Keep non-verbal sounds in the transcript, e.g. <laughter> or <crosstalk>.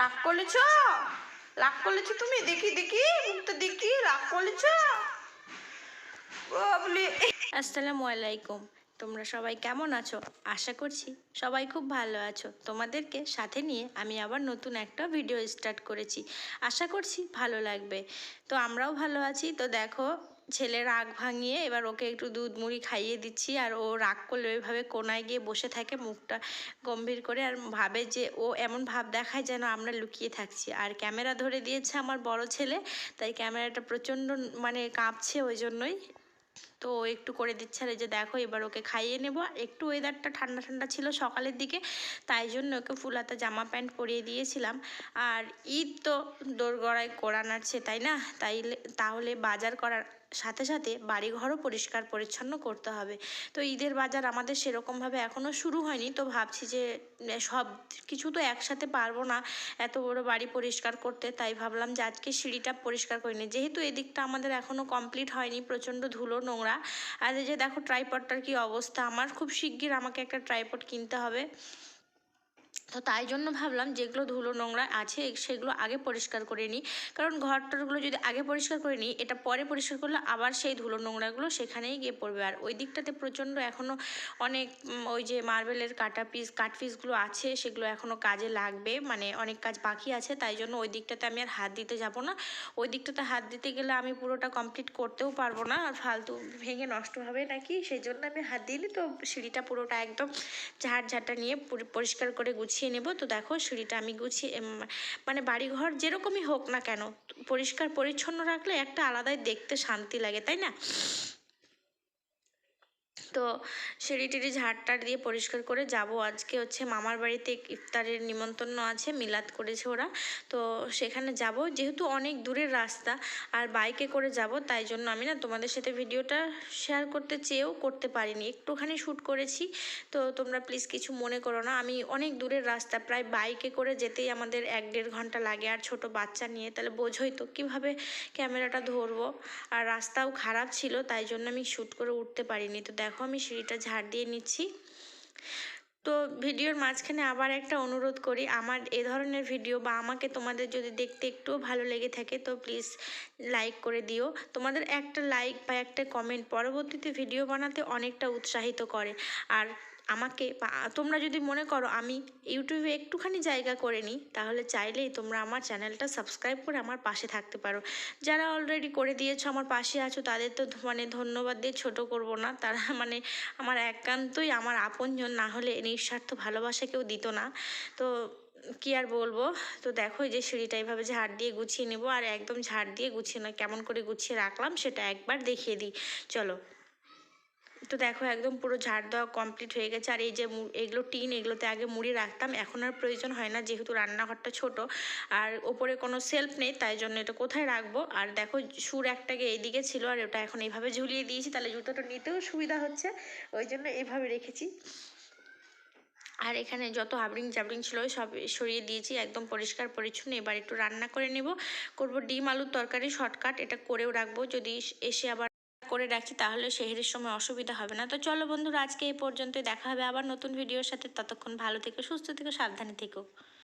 রাগ করেছ? রাগ করেছ তুমি? দেখি দেখি, মুখটা দেখি, রাগ করেছ? আসসালামু আলাইকুম। তোমরা সবাই কেমন আছো? আশা করছি সবাই খুব ভালো আছো। তোমাদেরকে সাথে নিয়ে আমি আবার নতুন একটা ভিডিও স্টার্ট করেছি। আশা করছি ভালো লাগবে। তো আমরাও ভালো আছি। তো দেখো ছেলে রাগ ভাঙিয়ে এবার ওকে একটু দুধ মুড়ি খাইয়ে দিচ্ছি আর ও রাগ করলে ওইভাবে কোনায় গিয়ে বসে থাকে মুখটা গম্ভীর করে আর ভাবে যে ও এমন ভাব দেখায় যেন আমরা লুকিয়ে থাকছি। আর ক্যামেরা ধরে দিয়েছে আমার বড় ছেলে, তাই ক্যামেরাটা প্রচণ্ড মানে কাঁপছে ওই জন্যই। তো একটু করে দিচ্ছে আর এই যে দেখো এবার ওকে খাইয়ে নেব। একটু ওয়েদারটা ঠান্ডা ঠান্ডা ছিল সকালের দিকে, তাই জন্য ওকে ফুলাতা জামা প্যান্ট পরিয়ে দিয়েছিলাম। আর ঈদ তো দোরগড়ায় নাড়ছে তাই না? তাইলে, তাহলে বাজার করার সাথে সাথে বাড়িঘরও পরিষ্কার পরিচ্ছন্ন করতে হবে। তো ঈদের বাজার আমাদের সেরকমভাবে এখনও শুরু হয়নি। তো ভাবছি যে সব কিছু তো একসাথে পারব না এত বড় বাড়ি পরিষ্কার করতে। তাই ভাবলাম যে আজকে সিঁড়িটা পরিষ্কার করে নিই। যেহেতু এদিকটা আমাদের এখনও কমপ্লিট হয়নি, প্রচণ্ড ধুলো, নোংরা। আর এই যে দেখো ট্রাইপডটার কি অবস্থা। আমার খুব শিগগির আমাকে একটা ট্রাইপড কিনতে হবে। তো তাই জন্য ভাবলাম যেগুলো ধুলো নোংরা আছে সেগুলো আগে পরিষ্কার করে নিই। কারণ ঘরটরগুলো যদি আগে পরিষ্কার করে নিই, এটা পরে পরিষ্কার করলে আবার সেই ধুলো নোংরাগুলো সেখানেই গিয়ে পড়বে। আর ওই দিকটাতে প্রচণ্ড এখনও অনেক ওই যে মার্বেলের কাটা পিস কাঠ পিসগুলো আছে, সেগুলো এখনও কাজে লাগবে। মানে অনেক কাজ বাকি আছে, তাই জন্য ওই দিকটাতে আমি আর হাত দিতে যাব না। ওই দিকটাতে হাত দিতে গেলে আমি পুরোটা কমপ্লিট করতেও পারব না। আর ফালতু ভেঙে নষ্ট হবে নাকি? সেই জন্য আমি হাত দিইনি, তো সিঁড়িটা পুরোটা একদম ঝাড় ঝাঁটা নিয়ে পরিষ্কার করে গুছিয়ে নেব। তো দেখো সিঁড়িটা আমি গুছিয়ে মানে বাড়িঘর যেরকমই হোক না কেন, পরিষ্কার পরিচ্ছন্ন রাখলে একটা আলাদাই দেখতে শান্তি লাগে, তাই না? তো সিঁড়ি টিড়ি ঝাড় টাড় দিয়ে পরিষ্কার করে যাব। আজকে হচ্ছে মামার বাড়িতে ইফতারের নিমন্ত্রণ আছে, মিলাদ করেছে ওরা। তো সেখানে যাব। যেহেতু অনেক দূরের রাস্তা, আর বাইকে করে যাব, তাই জন্য আমি না তোমাদের সাথে ভিডিওটা শেয়ার করতে চেয়েও করতে পারিনি। একটুখানি শ্যুট করেছি, তো তোমরা প্লিজ কিছু মনে করো না। আমি অনেক দূরের রাস্তা, প্রায় বাইকে করে যেতেই আমাদের এক দেড় ঘণ্টা লাগে। আর ছোট বাচ্চা নিয়ে, তাহলে বোঝোই তো কীভাবে ক্যামেরাটা ধরবো। আর রাস্তাও খারাপ ছিল, তাই জন্য আমি শ্যুট করে উঠতে পারিনি। তো দেখো আমি সিঁড়িটা ঝাড় দিয়ে নিচ্ছি। তো ভিডিওর মাঝখানে আবার একটা অনুরোধ করি, আমার এ ধরনের ভিডিও বা আমাকে তোমাদের যদি দেখতে একটুও ভালো লেগে থাকে তো প্লিজ লাইক করে দিও। তোমাদের একটা লাইক বা একটা কমেন্ট পরবর্তীতে ভিডিও বানাতে অনেকটা উৎসাহিত করে। আর আমাকে বা তোমরা যদি মনে করো আমি ইউটিউবে একটুখানি জায়গা করে নিই, তাহলে চাইলেই তোমরা আমার চ্যানেলটা সাবস্ক্রাইব করে আমার পাশে থাকতে পারো। যারা অলরেডি করে দিয়েছ, আমার পাশে আছো, তাদের তো মানে ধন্যবাদ দিয়ে ছোটো করব না। তারা <laughs> মানে আমার একান্তই আমার আপনজন, না হলে নিঃস্বার্থ ভালোবাসা কেউ দিত না। তো কি আর বলব? তো দেখো যে সিঁড়িটা এইভাবে ঝাড় দিয়ে গুছিয়ে নেব, আর একদম ঝাড় দিয়ে গুছিয়ে নয়, কেমন করে গুছিয়ে রাখলাম সেটা একবার দেখিয়ে দিই। চলো। তো দেখো একদম পুরো ঝাড় দেওয়া কমপ্লিট হয়ে গেছে। আর এই যে এগুলো টিন, এগুলোতে আগে মুড়ি রাখতাম। এখন আর প্রয়োজন হয় না, যেহেতু রান্নাঘরটা ছোট। আর ওপরে কোনো সেলফ নেই, তাই জন্য এটা কোথায় রাখব? আর দেখো সুর একটাকে এইদিকে ছিল, আর ওটা এখন এইভাবে ঝুলিয়ে দিয়েছি, তাহলে জুতোটা নিতেও সুবিধা হচ্ছে। ওই জন্য এইভাবে রেখেছি। আর এখানে যত হাবড়িং জাবড়িং ছিল, সব সরিয়ে দিয়েছি, একদম পরিষ্কার পরিচ্ছন্ন। এবার একটু রান্না করে নেব। করব ডিম, আলুর তরকারি, শর্টকাট। এটা করেও রাখব। যদি এসে আবার করে রাখি, তাহলে সেহেরের সময় অসুবিধা হবে না। তো চলো বন্ধুরা, আজকে এই পর্যন্তই। দেখা হবে আবার নতুন ভিডিওর সাথে। ততক্ষণ ভালো থেকো, সুস্থ থেকো, সাবধানে থেকো।